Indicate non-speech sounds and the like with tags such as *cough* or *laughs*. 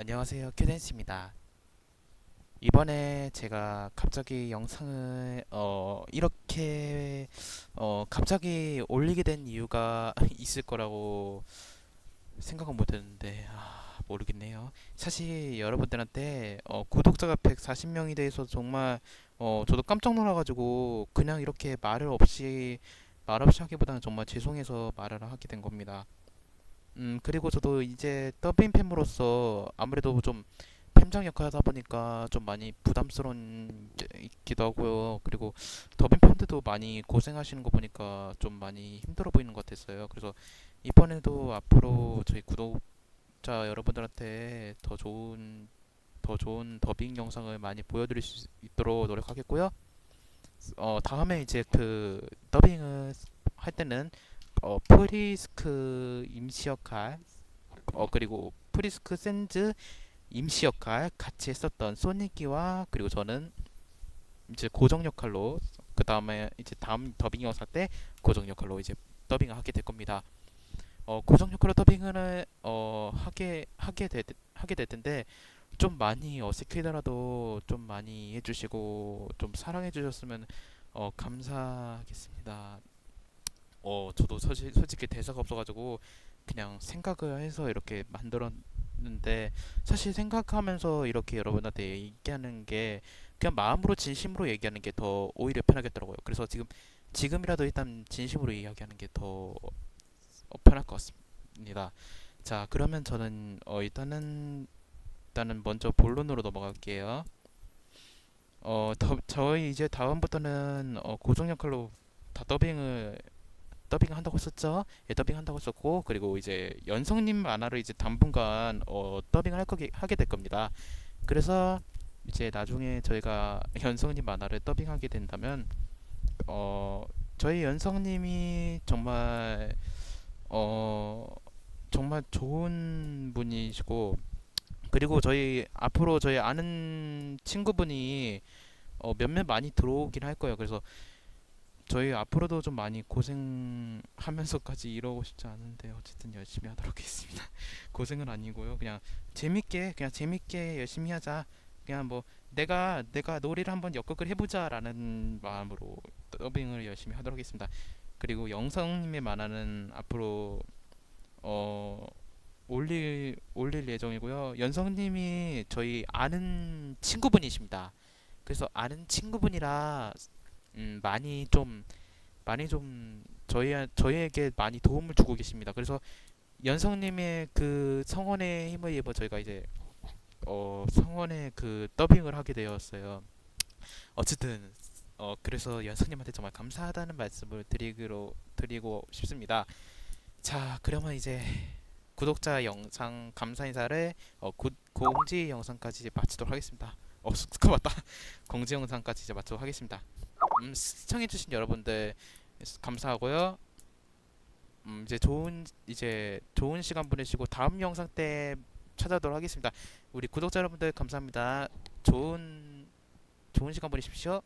안녕하세요, 큐덴스입니다. 이번에 제가 갑자기 영상을 어 이렇게 어 갑자기 올리게 된 이유가 *laughs* 있을 거라고 생각은 못 했는데 아, 모르겠네요. 사실 여러분들한테 어 구독자가 140명이 돼서 정말 어 저도 깜짝 놀라가지고 그냥 이렇게 말을 없이 말 없이 하기보다는 정말 죄송해서 말을 하게 된 겁니다. 음, 그리고 저도 이제 더빙 팸으로서 아무래도 좀 팸장 역할 하다 보니까 좀 많이 부담스러운 게 있기도 하고요. 그리고 더빙 팬들도 많이 고생하시는 거 보니까 좀 많이 힘들어 보이는 것 같았어요. 그래서 이번에도 앞으로 저희 구독자 여러분들한테 더 좋은 더 좋은 더빙 영상을 많이 보여드릴 수 있도록 노력하겠고요. 어, 다음에 이제 그 더빙을 할 때는 어, 프리스크 임시 역할 어 그리고 프리스크 샌즈 임시 역할 같이 했었던 소니키와 그리고 저는 이제 고정 역할로 그 다음에 이제 다음 더빙 영상 때 고정 역할로 이제 더빙을 하게 될 겁니다. 어 고정 역할로 더빙을 어 하게 하게 되 하게 될 텐데 좀 많이 어색하더라도 좀 많이 해주시고 좀 사랑해 주셨으면 어 감사하겠습니다. 어 저도 솔직, 솔직히 대사가 없어가지고 그냥 생각을 해서 이렇게 만들었는데 사실 생각하면서 이렇게 여러분한테 얘기하는 게 그냥 마음으로 진심으로 얘기하는 게 더 오히려 편하겠더라고요. 그래서 지금 지금이라도 일단 진심으로 이야기하는 게 더 편할 것 같습니다. 자 그러면 저는 어 일단은 일단은 먼저 본론으로 넘어갈게요. 어 더, 저희 이제 다음부터는 어, 고정 역할로 다 더빙을 더빙 한다고 했었죠. 예, 더빙 한다고 했었고 그리고 이제 연성님 만화를 이제 당분간 어, 더빙을 할 거게 하게 될 겁니다. 그래서 이제 나중에 저희가 *laughs* 연성님 만화를 더빙하게 된다면 어 저희 연성님이 정말 어 정말 좋은 분이시고 그리고 저희 앞으로 저희 아는 친구분이 어, 몇몇 많이 들어오긴 할 거예요. 그래서 저희 앞으로도 좀 많이 고생하면서까지 이러고 싶지 않은데 어쨌든 열심히 하도록 하겠습니다. *laughs* 고생은 아니고요. 그냥 재밌게 그냥 재밌게 열심히 하자. 그냥 뭐 내가 내가 놀이를 한번 역극을 해보자라는 마음으로 더빙을 열심히 하도록 하겠습니다. 그리고 영성님의 만화는 앞으로 어 올릴 올릴 예정이고요. 연성님이 저희 아는 친구분이십니다. 그래서 아는 친구분이라 음, 많이 좀 많이 좀 저희 저희에게 많이 도움을 주고 계십니다. 그래서 연성님의 그 성원의 힘을 입어 저희가 이제 어 성원의 그 더빙을 하게 되었어요. 어쨌든 어 그래서 연성님한테 정말 감사하다는 말씀을 드리기로 드리고 싶습니다. 자, 그러면 이제 구독자 영상 감사 인사를 어, 구, 공지 영상까지 마치도록 하겠습니다. 어, *laughs* 스카 맞다. *laughs* 공지 영상까지 이제 마치도록 하겠습니다. 음, 시청해주신 여러분들 감사하고요. 음, 이제 좋은 이제 좋은 시간 보내시고 다음 영상 때 찾아오도록 하겠습니다. 우리 구독자 여러분들 감사합니다. 좋은 좋은 시간 보내십시오.